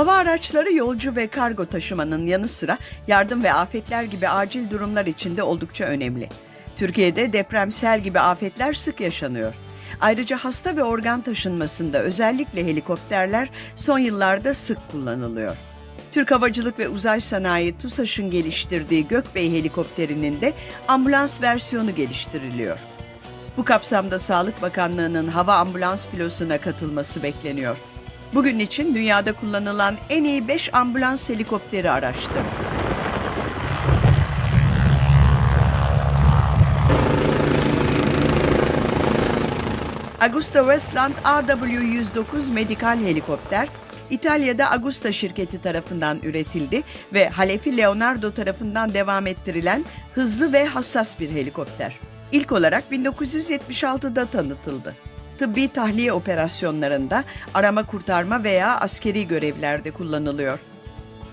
Hava araçları yolcu ve kargo taşımanın yanı sıra yardım ve afetler gibi acil durumlar içinde oldukça önemli. Türkiye'de depremsel gibi afetler sık yaşanıyor. Ayrıca hasta ve organ taşınmasında özellikle helikopterler son yıllarda sık kullanılıyor. Türk Havacılık ve Uzay Sanayi TUSAŞ'ın geliştirdiği Gökbey helikopterinin de ambulans versiyonu geliştiriliyor. Bu kapsamda Sağlık Bakanlığı'nın hava ambulans filosuna katılması bekleniyor. Bugün için dünyada kullanılan en iyi 5 ambulans helikopteri araştırdı. Augusta Westland AW-109 medikal helikopter, İtalya'da Agusta şirketi tarafından üretildi ve Halefi Leonardo tarafından devam ettirilen hızlı ve hassas bir helikopter. İlk olarak 1976'da tanıtıldı. Tıbbi tahliye operasyonlarında, arama kurtarma veya askeri görevlerde kullanılıyor.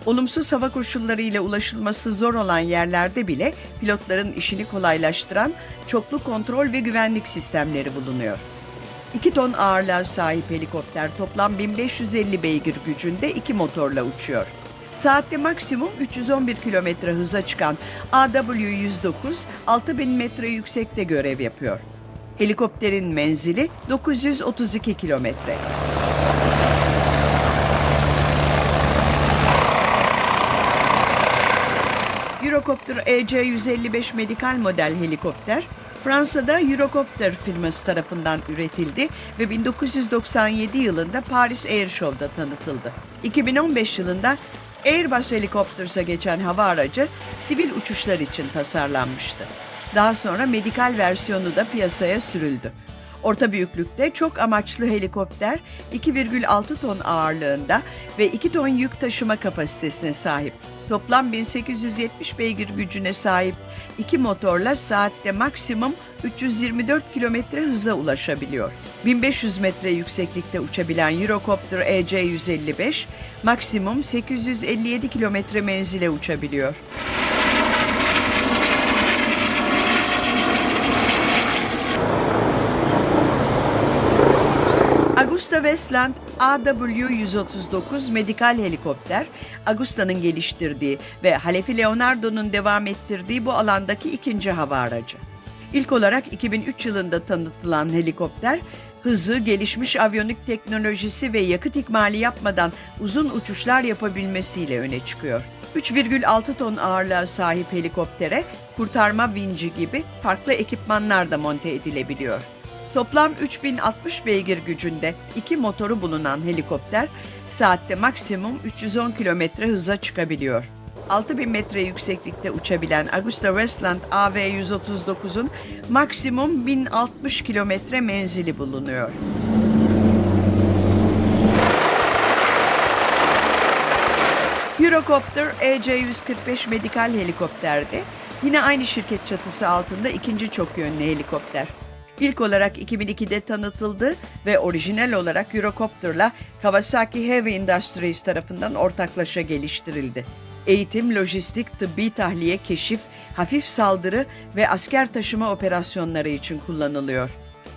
Olumsuz hava koşulları ile ulaşılması zor olan yerlerde bile pilotların işini kolaylaştıran çoklu kontrol ve güvenlik sistemleri bulunuyor. 2 ton ağırlığa sahip helikopter toplam 1550 beygir gücünde iki motorla uçuyor. Saatte maksimum 311 kilometre hıza çıkan AW-109 6000 metre yüksekte görev yapıyor. Helikopterin menzili 932 kilometre. Eurocopter EC-155 medikal model helikopter, Fransa'da Eurocopter firması tarafından üretildi ve 1997 yılında Paris Air Show'da tanıtıldı. 2015 yılında Airbus Helicopters'a geçen hava aracı sivil uçuşlar için tasarlanmıştı. Daha sonra medikal versiyonu da piyasaya sürüldü. Orta büyüklükte çok amaçlı helikopter 2,6 ton ağırlığında ve 2 ton yük taşıma kapasitesine sahip. Toplam 1870 beygir gücüne sahip iki motorla saatte maksimum 324 kilometre hıza ulaşabiliyor. 1500 metre yükseklikte uçabilen Eurocopter EC-155 maksimum 857 kilometre menzile uçabiliyor. Augusta Westland AW-139 medikal helikopter, Agusta'nın geliştirdiği ve Halefi Leonardo'nun devam ettirdiği bu alandaki ikinci hava aracı. İlk olarak 2003 yılında tanıtılan helikopter, hızı, gelişmiş aviyonik teknolojisi ve yakıt ikmali yapmadan uzun uçuşlar yapabilmesiyle öne çıkıyor. 3,6 ton ağırlığa sahip helikoptere kurtarma vinci gibi farklı ekipmanlar da monte edilebiliyor. Toplam 3060 beygir gücünde iki motoru bulunan helikopter saatte maksimum 310 kilometre hıza çıkabiliyor. 6000 metre yükseklikte uçabilen Augusta Westland AV-139'un maksimum 1060 kilometre menzili bulunuyor. Eurocopter EC-145 medikal helikopterde yine aynı şirket çatısı altında ikinci çok yönlü helikopter. İlk olarak 2002'de tanıtıldı ve orijinal olarak Eurocopter'la Kawasaki Heavy Industries tarafından ortaklaşa geliştirildi. Eğitim, lojistik, tıbbi tahliye, keşif, hafif saldırı ve asker taşıma operasyonları için kullanılıyor.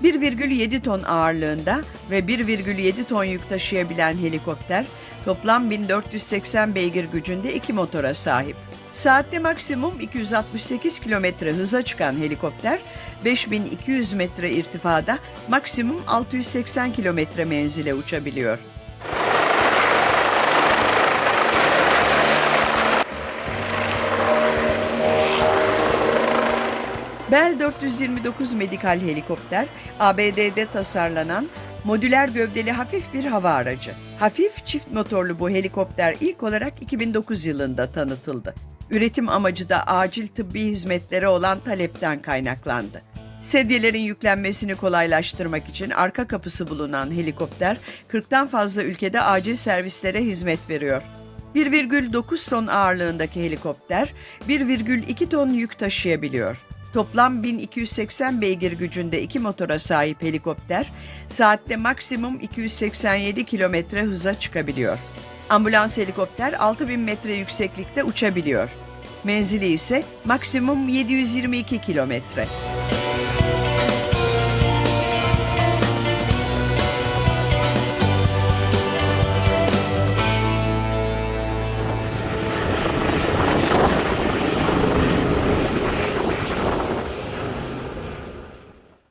1,7 ton ağırlığında ve 1,7 ton yük taşıyabilen helikopter toplam 1480 beygir gücünde iki motora sahip. Saatte maksimum 268 kilometre hıza çıkan helikopter, 5200 metre irtifada maksimum 680 kilometre menzile uçabiliyor. Bell 429 medikal helikopter, ABD'de tasarlanan modüler gövdeli hafif bir hava aracı. Hafif çift motorlu bu helikopter ilk olarak 2009 yılında tanıtıldı. Üretim amacı da acil tıbbi hizmetlere olan talepten kaynaklandı. Sedyelerin yüklenmesini kolaylaştırmak için arka kapısı bulunan helikopter 40'tan fazla ülkede acil servislere hizmet veriyor. 1,9 ton ağırlığındaki helikopter 1,2 ton yük taşıyabiliyor. Toplam 1280 beygir gücünde iki motora sahip helikopter saatte maksimum 287 kilometre hıza çıkabiliyor. Ambulans helikopter 6000 metre yükseklikte uçabiliyor. Menzili ise maksimum 722 kilometre.